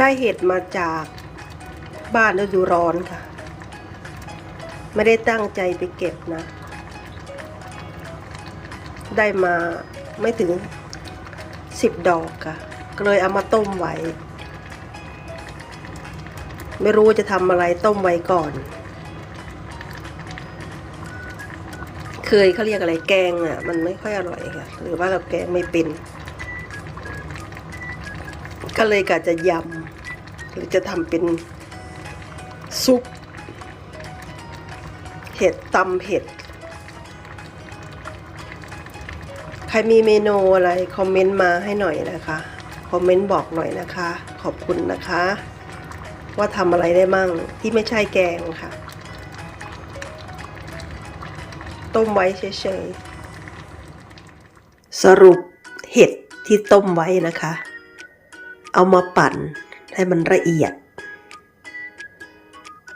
ได้เห็ดมาจากบ้านฤดูร้อนค่ะ ไม่ได้ตั้งใจไปเก็บนะ ได้มาไม่ถึงสิบดอกค่ะก็เลยเอามาต้มไว้ ไม่รู้จะทำอะไรต้มไว้ก่อน เคยเขาเรียกอะไรแกงอะ มันไม่ค่อยอร่อยค่ะ หรือว่ากับแกงไม่เป็น ก็เลยกะจะยำ หรือจะทำเป็นซุป เห็ดตำเห็ด ใครมีเมนูอะไร คอมเมนต์มาให้หน่อยนะคะ คอมเมนต์บอกหน่อยนะคะ ขอบคุณนะคะ ว่าทำอะไรได้มั่งที่ไม่ใช่แกงค่ะ ต้มไว้เฉยๆ สรุปเห็ดที่ต้มไว้นะคะ เอามาปั่น ให้มันละเอียด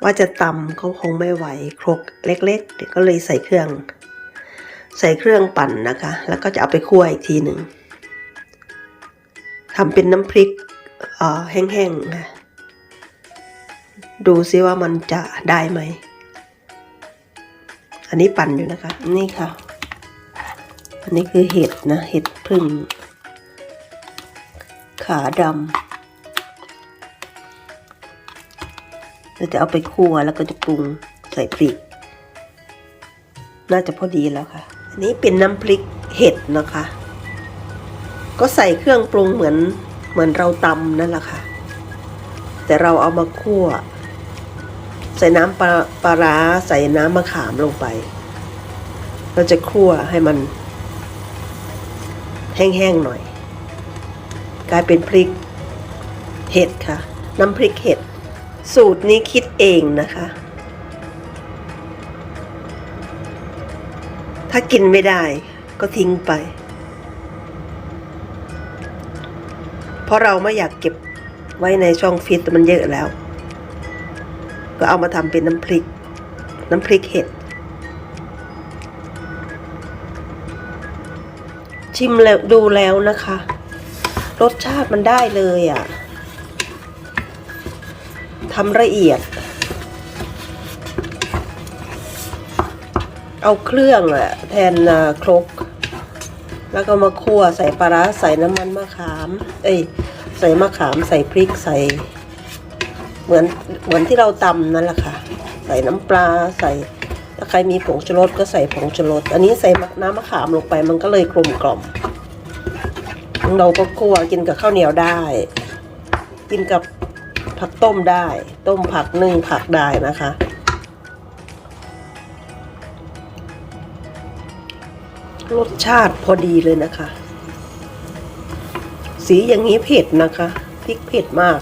ว่าจะตำเขาคงไม่ไหวครกเล็กๆเดี๋ยวก็เลยใส่เครื่อง ใส่เครื่องปั่นนะคะ แล้วก็จะเอาไปคั่วอีกทีหนึ่งทำเป็นน้ำพริกแห้งๆค่ะดูซิว่ามันจะได้ไหม อันนี้ปั่นอยู่นะคะ นี่ค่ะ อันนี้คือเห็ดนะ เห็ดพึ่ง ขาดำ เราจะเอาไปคั่วแล้วก็จะปรุงใส่พริก น่าจะพอดีแล้วค่ะ อันนี้เป็นน้ำพริกเห็ดนะคะ ก็ใส่เครื่องปรุงเหมือนเหมือนเราตำนั่นแหละค่ะ แต่เราเอามาคั่ว ใส่น้ำปลาปลาร้าใส่น้ำมะขามลงไป เราจะคั่วให้มัน แห้งๆหน่อย กลายเป็นพริกเห็ดค่ะ น้ำพริกเห็ด สูตรนี้คิดเองนะคะ ถ้ากินไม่ได้ก็ทิ้งไป เพราะเราไม่อยากเก็บไว้ในช่องฟิตมันเยอะแล้ว ก็เอามาทำเป็นน้ำพริก น้ำพริกเห็ด ชิมแล้วดูแล้วนะคะ รสชาติมันได้เลยอะ่ะ ทำละเอียด เอาเครื่องอะแทนครก แล้วก็มาคั่วใส่ปลาร้าใส่น้ำมันมะขาม เอ้ยใส่มะขามใส่พริกใส่ เหมือนเหมือนที่เราตำนั่นแหละค่ะ ใส่น้ำปลาใส่ถ้าใครมีผงชูรสก็ใส่ผงชูรส อันนี้ใส่น้ำมะขามลงไปมันก็เลยกลมกล่อม เราก็คั่วกินกับข้าวเหนียวได้ กินกับ ผักต้มได้ ต้มผักนึ่งผักได้นะคะ รสชาติพอดีเลยนะคะ สีอย่างนี้เผ็ดนะคะพริกเผ็ดมาก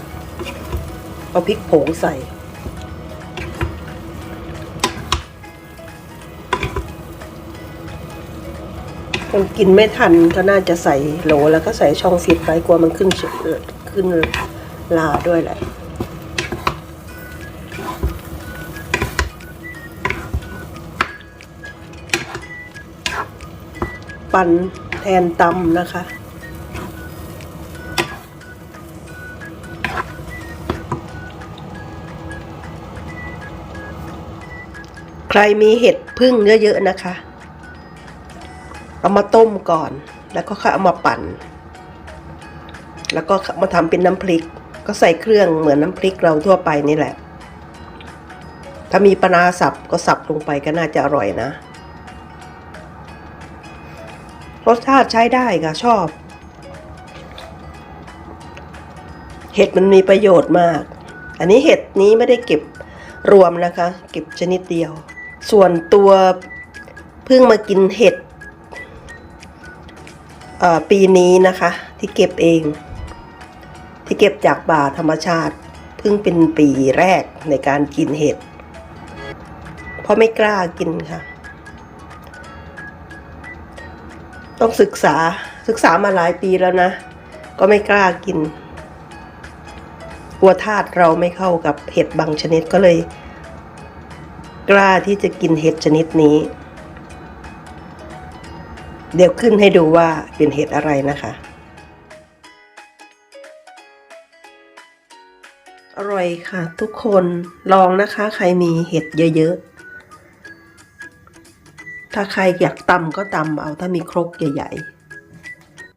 เอาพริกผงใส่คนกินไม่ทันก็น่าจะใส่โหลแล้วก็ใส่ช่องฟิตไว้กลัวมันขึ้นขึ้นลาด้วยแหละ ปั่นแทนตำนะคะ ใครมีเห็ดพึ่งเยอะๆนะคะ เอามาต้มก่อน แล้วก็ค่อยเอามาปั่น แล้วก็มาทำเป็นน้ำพริก ก็ใส่เครื่องเหมือนน้ำพริกเราทั่วไปนี่แหละ ถ้ามีปลาร้าสับก็สับลงไปก็น่าจะอร่อยนะ รสชาติใช้ได้ค่ะชอบ เห็ดมันมีประโยชน์มาก อันนี้เห็ดนี้ไม่ได้เก็บรวมนะคะ เก็บชนิดเดียว ส่วนตัวเพิ่งมากินเห็ดปีนี้นะคะ ที่เก็บเอง ที่เก็บจากป่าธรรมชาติ เพิ่งเป็นปีแรกในการกินเห็ด เพราะไม่กล้ากินค่ะ ต้องศึกษาศึกษามาหลายปีแล้วนะ ก็ไม่กล้ากิน กลัวธาตุเราไม่เข้ากับเห็ดบางชนิดก็เลย กล้าที่จะกินเห็ดชนิดนี้ เดี๋ยวขึ้นให้ดูว่าเป็นเห็ดอะไรนะคะ อร่อยค่ะทุกคนลองนะคะ ใครมีเห็ดเยอะๆ ถ้าใครอยากตำก็ตำเอาถ้ามีครกใหญ่ ๆ